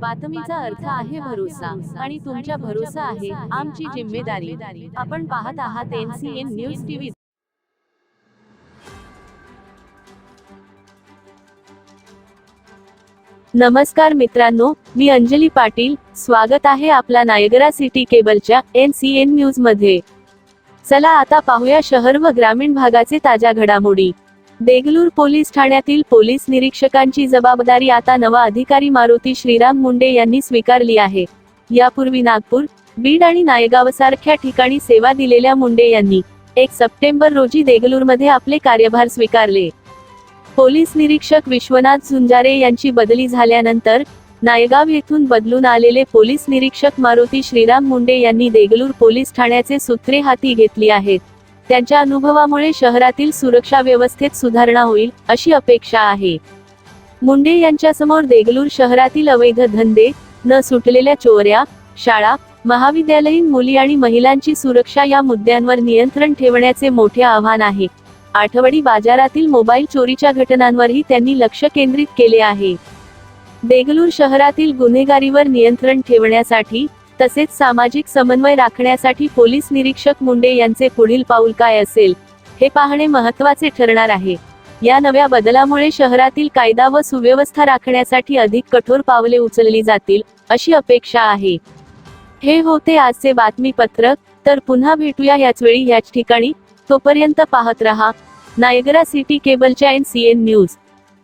बातमीचा अर्थ आहे भरोसा आणि तुमच्या भरोसा आहे आमची जिम्मेदारी. आपण पाहत आहात एनसीएन न्यूज टीव्ही. नमस्कार मित्रांनो मी अंजली पाटील. स्वागत आहे आपला नायगरा सिटी केबलच्या एन सी एन न्यूजमध्ये चला आता पाहूया शहर व ग्रामीण भागाचे ताज्या घडामोडी. देगलूर पोलीस ठाण्यातील पोलीस निरीक्षकांची जबाबदारी आता नवा अधिकारी मारुती श्रीराम मुंडे यांनी स्वीकारली आहे. यापूर्वी नागपूर बीड आणि नायगाव सारख्या ठिकाणी सेवा दिलेल्या मुंडे यांनी एक सप्टेंबर रोजी देगलूरमध्ये आपले कार्यभार स्वीकारले. पोलीस निरीक्षक विश्वनाथ झुंजारे यांची बदली झाल्यानंतर नायगाव येथून बदलून आलेले पोलीस निरीक्षक मारुती श्रीराम मुंडे यांनी देगलूर पोलीस ठाण्याचे सूत्रे हाती घेतली आहेत. त्यांच्या अनुभवामुळे शहरातील सुरक्षा व्यवस्थेत सुधारणा होईल अशी अपेक्षा आहे. मुंडे यांच्यासमोर देगलूर शहरातील अवैध धंदे न सुटलेल्या चोऱ्या शाळा महाविद्यालयीन मुली आणि महिलांची सुरक्षा या मुद्द्यांवर नियंत्रण ठेवण्याचे मोठे आव्हान आहे. आठवडी बाजारातील मोबाईल चोरीच्या घटनांवरही त्यांनी लक्ष केंद्रित केले आहे. देगलूर शहरातील गुन्हेगारीवर नियंत्रण ठेवण्यासाठी तसेच सामाजिक समन्वय राखण्यासाठी पोलीस निरीक्षक मुंडे यांचे पुढील पाऊल काय असेल हे पाहणे महत्त्वाचे ठरणार आहे. या नव्या बदलामुळे शहरातील कायदा व सुव्यवस्था राखण्यासाठी अधिक कठोर पावले उचलली जातील अशी अपेक्षा आहे. हे होते आजचे बातमीपत्रक तर पुन्हा भेटूया याच वेळी याच ठिकाणी. तोपर्यंत पाहत रहा नायगरा सिटी केबलच्या एन सी एन न्यूज.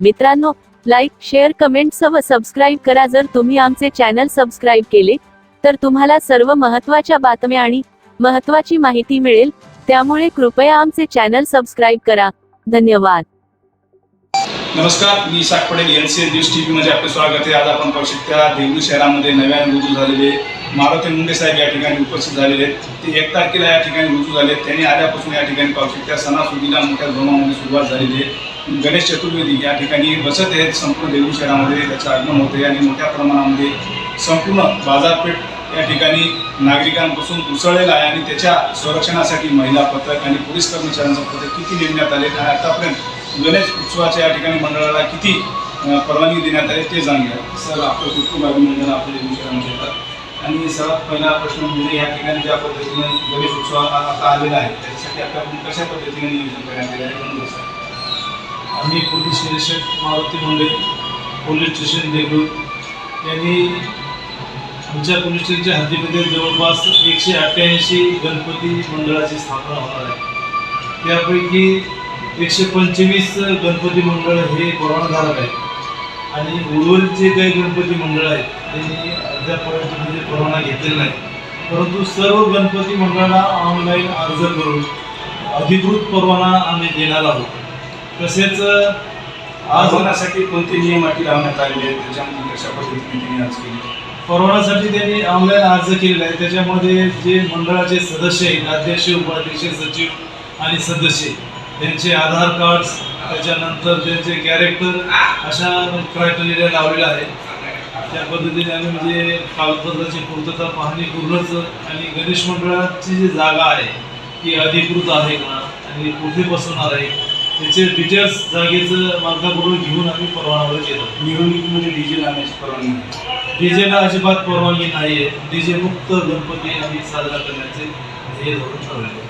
मित्रांनो लाईक शेअर कमेंट व सबस्क्राईब करा जर तुम्ही आमचे चॅनल सबस्क्राईब केले तर तुम्हाला सर्व महत्त्वाच्या बातम्या आणि महत्वाची माहिती मिळेल. त्यामुळे कृपया आमचे चॅनल सबस्क्राईब करा. धन्यवाद. नमस्कार मी Isak Patel N C N news T व्हीमध्ये आपले स्वागत आहे. आज आपण पाहू शकता देवळी शहरामध्ये नव्याने रुजू झालेले मारुती मुंडे साहेब या ठिकाणी उपस्थित झालेले आहेत. ते एक तारखेला या ठिकाणी रुजू झाले त्यांनी आल्यापासून या ठिकाणी पाहू शकता सणासुदीला मोठ्या धोमामध्ये सुरुवात झालेली आहे. गणेश चतुर्वेदी या ठिकाणी बसत आहेत. संपूर्ण देवळी शहरामध्ये त्याचं आगमन होते आणि मोठ्या प्रमाणामध्ये संपूर्ण बाजारपेठ या ठिकाणी नागरिकांपासून उसळलेला आहे आणि त्याच्या संरक्षणासाठी महिला पथक आणि पोलीस कर्मचाऱ्यांचं पथक किती नेमण्यात आले आणि आतापर्यंत गणेश उत्सवाच्या या ठिकाणी मंडळाला किती परवानगी देण्यात आली ते जाणूया. सर आपलं कुटुंब अभिनंदन आपल्या देवशरांचे येतात. आणि सर्वात पहिला प्रश्न म्हणजे या ठिकाणी ज्या पद्धतीने गणेश उत्सव आता आलेला आहे त्याच्यासाठी आपल्याकडून कशा पद्धतीने नियोजन करण्यात आले आहे म्हणून सर. आम्ही पोलीस निरीक्षक मारुती मुंडे पोलीस स्टेशन देगलूर. यांनी आमच्या पोलीस स्टेशनच्या हद्दीमध्ये जवळपास एकशे अठ्ठ्याऐंशी गणपती मंडळाची स्थापना होणार आहे. त्यापैकी एकशे पंचवीस गणपती मंडळ हे परवानाधारक आहेत. आणि उर्वरित जे काही गणपती मंडळ आहेत त्यांनी अद्यापर्यंत म्हणजे परवाना घेतलेला नाही. परंतु सर्व गणपती मंडळाला ऑनलाईन अर्ज करून अधिकृत परवाना आम्ही देणार आहोत. तसेच आज होण्यासाठी कोणते नियम अटी लावण्यात आलेले आहेत? त्याच्यामध्ये कशा पद्धतीने आज केली? परवानासाठी त्यांनी ऑनलाईन अर्ज केलेला आहे. त्याच्यामध्ये जे मंडळाचे सदस्य आहेत अध्यक्ष उपाध्यक्ष सचिव आणि सदस्य त्यांचे आधार कार्ड्स त्याच्यानंतर त्यांचे कॅरेक्टर अशा क्रायटेरिया लावलेल्या आहेत. त्या पद्धतीने आम्ही म्हणजे कागदपत्राची पूर्तता पाहणी करूनच आणि गणेश मंडळाची जी जागा आहे ती अधिकृत आहे का आणि कुठे बसवणार आहे त्याचे डिटेल्स जागेचं मालकाकडून घेऊन आम्ही परवानावर येतो निवडणुकीमध्ये डीजे लावण्याची परवानगी. डीजेला अजिबात परवानगी नाही आहे डीजे मुक्त गणपती आम्ही साजरा करण्याचे हे धोरण ठरवले.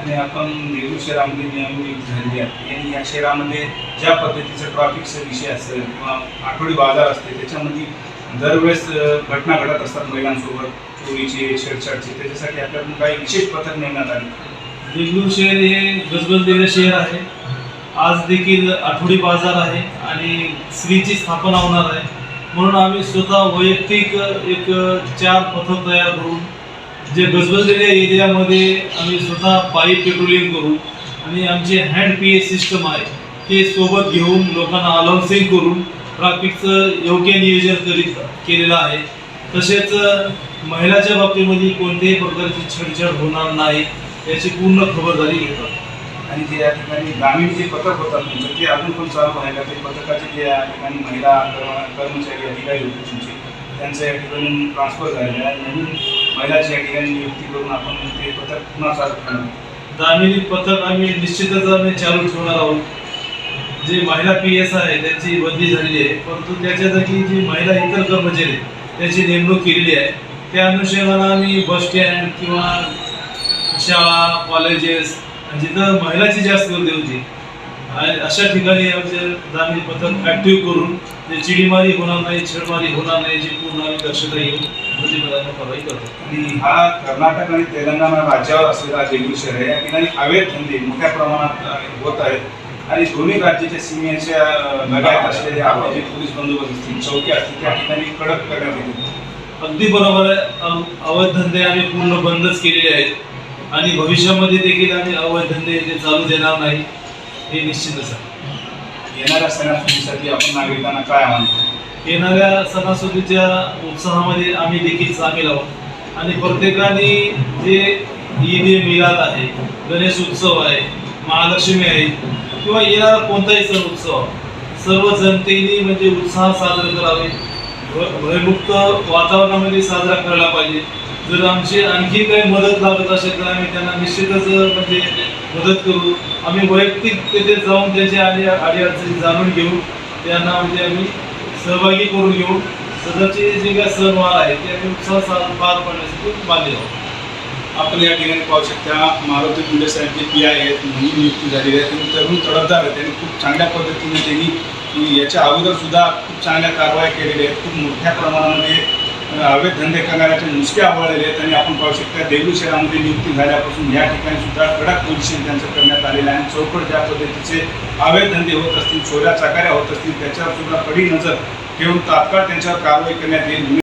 आणि आपण देगलूर शहरामध्ये नियमित झालेली आहे आणि या शहरामध्ये ज्या पद्धतीचं ट्रॅफिकचा विषय असेल किंवा आठवडी बाजार असते त्याच्यामध्ये दरवेळेस घटना घडत असतात महिलांसोबत. चोरीचे छेडछाडचे त्याच्यासाठी आपल्याकडून काही विशेष पथक नेमण्यात आले. देगलूर शहर हे गजबजलेलं शहर आहे. आज देखील आठवडी बाजार आहे आणि स्त्रीची स्थापना होणार आहे. म्हणून आम्ही स्वतः वैयक्तिक एक चार पथक तयार करून जे गजबजलेल्या एरियामध्ये आम्ही स्वतः पायी पेट्रोलिंग करू आणि आमचे हँड पी ए सिस्टम आहे ते सोबत घेऊन लोकांना अलाउन्सिंग करून ट्रॅफिकचं योग्य नियोजन करीत केलेलं आहे. तसेच महिलाच्या बाबतीमध्ये कोणत्याही प्रकारची छेडछाड होणार नाही याची पूर्ण खबरदारी घेतात. आणि जे या ठिकाणी ग्रामीण जे पथक होतात तुमचं ते अजून पण चालू आहे का? ते पथकाचे जे या ठिकाणी महिला कर्मचारी अधिकारी होते तुमचे त्यांचं या ठिकाणी ट्रान्सफर झालेलं आहे. नवीन महिलाची या ठिकाणी नियुक्ती करून आपण ते पथक पुन्हा चालू करणार ग्रामीण पथक आम्ही निश्चितच आम्ही चालू ठेवणार आहोत. जे महिला पी एस आहे त्यांची बदली झालेली आहे. परंतु त्याच्या जागी जी महिला इतर कर्मचारी त्याची नेमणूक केलेली आहे. त्या अनुषंगानं आम्ही बस स्टँड किंवा शाळा कॉलेजेस जिथं महिलाची जास्त गर्दी होती. अशा ठिकाणी आमचे पथक ॲक्टिव्ह करून ते चिडीमारी होणार नाही छेडमारी होणार नाही याची पूर्ण आम्ही दक्षता प्रतिबंधात्मक कारवाई करतो. आणि हा कर्नाटक आणि तेलंगणा राज्यावर असलेला देगलू शहर आहे या ठिकाणी अवैध धंदे मोठ्या प्रमाणात होत आहेत. आणि दोन्ही राज्याच्या सीमेच्या अ, लगायत असलेले आपले जे पोलीस बंदोबस्त असतील चौकी असतील त्या ठिकाणी कडक करण्यात येतील. अगदी बरोबर आहे. अव- अवैध धंदे आम्ही पूर्ण बंदच केलेले आहेत. आणि भविष्यामध्ये देखील आम्ही अवैध धंदे ते चालू देणार नाही हे निश्चितच आहे. येणाऱ्या सणासुदीसाठी आपण नागरिकांना काय आव्हान? येणाऱ्या सणासुदीच्या उत्साहामध्ये आम्ही देखील सामील आहोत. आणि प्रत्येकाने जे ईद ए मिलाद आहे गणेश उत्सव आहे महालक्ष्मी आहे किंवा येणारा कोणताही सण उत्सव सर्व जनतेने म्हणजे उत्साह साजरे करावे. भयमुक्त वातावरणामध्ये साजरा करायला पाहिजे. जर आमची आणखी काही मदत लागत असेल तर आम्ही त्यांना निश्चितच म्हणजे मदत करू. आम्ही वैयक्तिक तेथे जाऊन त्यांची आली अडचणी जाणून घेऊ. त्यांना म्हणजे आम्ही सहभागी करून घेऊ. सदरचे जे काही सणवार आहेत ते आम्ही उत्साह सा- पार पाडण्यासाठी बांधले आहोत. आपण या ठिकाणी पाहू शकता मारुती मुंडे साहेब जे पी आय आहेत म्हणून नियुक्ती झालेली आहे. त्यांनी तरुण तडफदार आहेत. त्यांनी खूप चांगल्या पद्धतीने त्यांनी याच्या अगोदर सुद्धा खूप चांगल्या कारवाई केलेल्या आहेत. खूप मोठ्या प्रमाणामध्ये अवैध धंदे करणाऱ्याचे मुसके आवळलेले आहेत आणि आपण पाहू शकता देगलू शहरामध्ये नियुक्ती झाल्यापासून या ठिकाणी सुद्धा कडक पोलिसिंग त्यांचं करण्यात आलेलं आहे आणि चौकट ज्या पद्धतीचे अवैध धंदे होत असतील चोऱ्या चाकाऱ्या होत असतील त्याच्यावर सुद्धा कडी नजर ठेवून तात्काळ त्यांच्यावर कारवाई करण्यात येईल.